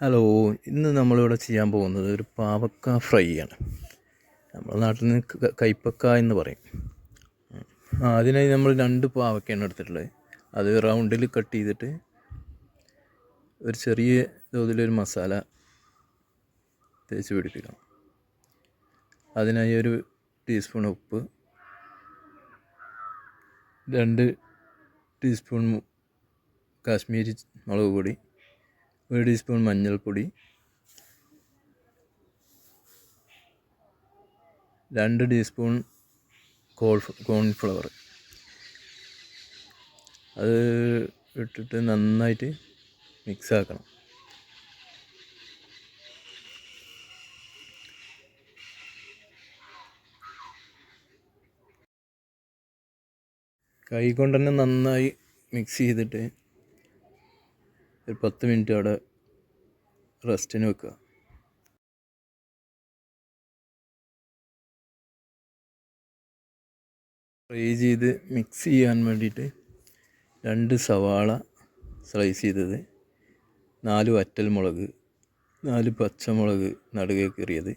Hello ഇന്ന് നമ്മളിവിടെ ചെയ്യാൻ പോകുന്നത് ഒരു പാവക്ക ഫ്രൈ ആണ് നമ്മുടെ നാട്ടിൽ നിന്ന് കൈപ്പക്ക എന്ന് പറയും. അതിനായി നമ്മൾ രണ്ട് പാവക്കയാണ് എടുത്തിട്ടുള്ളത്. അത് റൗണ്ടിൽ കട്ട് ചെയ്തിട്ട് ഒരു ചെറിയ തോതിലൊരു മസാല തേച്ച് പിടിപ്പിക്കണം. അതിനായി ഒരു ടീസ്പൂൺ ഉപ്പ് രണ്ട് ടീസ്പൂൺ കാശ്മീരി മുളക് പൊടി ഒരു ടീസ്പൂൺ മഞ്ഞൾപ്പൊടി. രണ്ട് ടീസ്പൂൺ കോൾ കോൺഫ്ലവർ. അത് ഇട്ടിട്ട് നന്നായിട്ട് മിക്സ് ആക്കണം കൈ കൊണ്ട് തന്നെ നന്നായി മിക്സ് ചെയ്തിട്ട് ഒരു പത്ത് മിനിറ്റ് അവിടെ റെസ്റ്റിന് വെക്കുക. ഫ്രൈ ചെയ്ത് മിക്സ് ചെയ്യാൻ വേണ്ടിയിട്ട് രണ്ട് സവാള സ്ലൈസ് ചെയ്തത് നാല് വറ്റൽ മുളക് നാല് പച്ചമുളക് നടുകെ കീറിയത്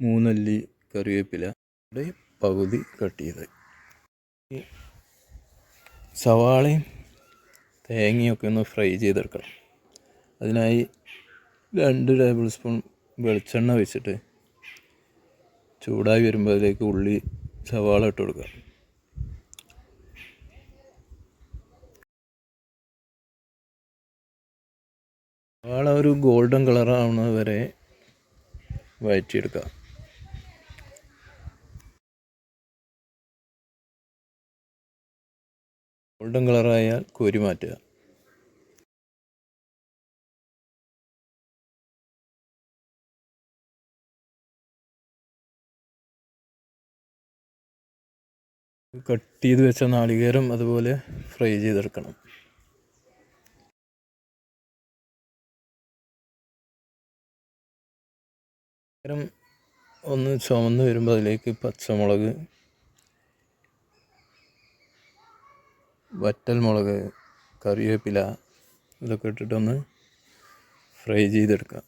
മൂന്നല്ലി കറിവേപ്പില പകുതി കട്ട് ചെയ്ത്. സവാളയും തേങ്ങയൊക്കെ ഒന്ന് ഫ്രൈ ചെയ്തെടുക്കണം. അതിനായി രണ്ട് ടേബിൾ സ്പൂൺ വെളിച്ചെണ്ണ വെച്ചിട്ട് ചൂടായി വരുമ്പോൾ അതിലേക്ക് ഉള്ളി സവാള ഇട്ട് കൊടുക്കുക. സവാള ഒരു ഗോൾഡൻ കളറാവുന്നത് വരെ വഴറ്റിയെടുക്കുക ഗോൾഡൻ കളറായാൽ കോരി മാറ്റുക. കട്ട് ചെയ്ത് വെച്ച നാളികേരം അതുപോലെ ഫ്രൈ ചെയ്തെടുക്കണം. ഒന്ന് ചുമന്ന് വരുമ്പോൾ അതിലേക്ക് പച്ചമുളക് വറ്റൽ മുളക് കറിവേപ്പില ഇതൊക്കെ ഇട്ടിട്ടൊന്ന് ഫ്രൈ ചെയ്തെടുക്കാം.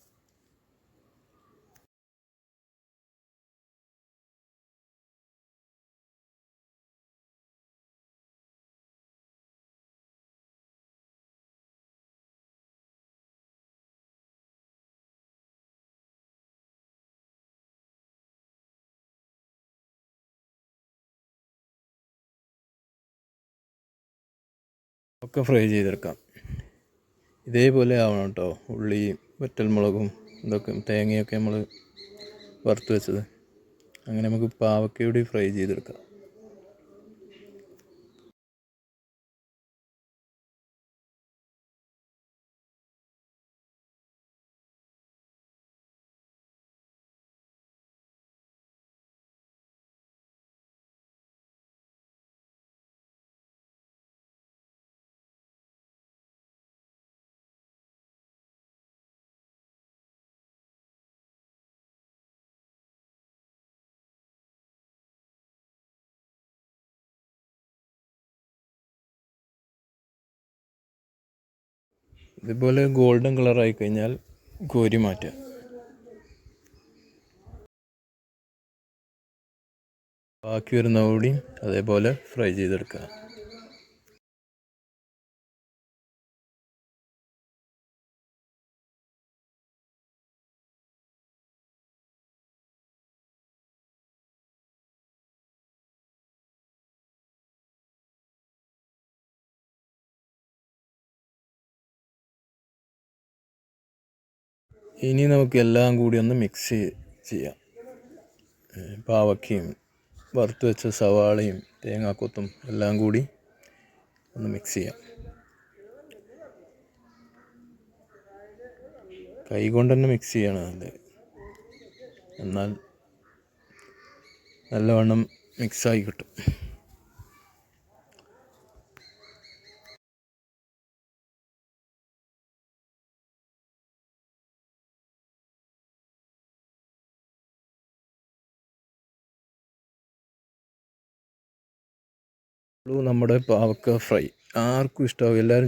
ഒക്കെ ഫ്രൈ ചെയ്തെടുക്കാം. ഇതേപോലെ ആവണം കേട്ടോ ഉള്ളി വറ്റൽമുളകും ഇതൊക്കെ തേങ്ങയൊക്കെ നമ്മൾ വറുത്ത് വെച്ചത്. അങ്ങനെ നമുക്ക് പാവക്കയോടെ ഫ്രൈ ചെയ്തെടുക്കാം. ഇതുപോലെ ഗോൾഡൻ കളറായി കഴിഞ്ഞാൽ കോരി മാറ്റുക. ബാക്കി വരുന്ന കൂടി അതേപോലെ ഫ്രൈ ചെയ്തെടുക്കുക. ഇനി നമുക്ക് എല്ലാം കൂടി ഒന്ന് മിക്സ് ചെയ്യാം. പാവക്കയും വറുത്ത് വെച്ച സവാളയും തേങ്ങാക്കൊത്തും എല്ലാം കൂടി ഒന്ന് മിക്സ് ചെയ്യാം. കൈ കൊണ്ട് തന്നെ മിക്സ് ചെയ്യണം നല്ലത് എന്നാൽ നല്ലവണ്ണം മിക്സായി കിട്ടും. നമ്മുടെ പാവക്ക ഫ്രൈ. ആർക്കും ഇഷ്ടമാവും എല്ലാവരും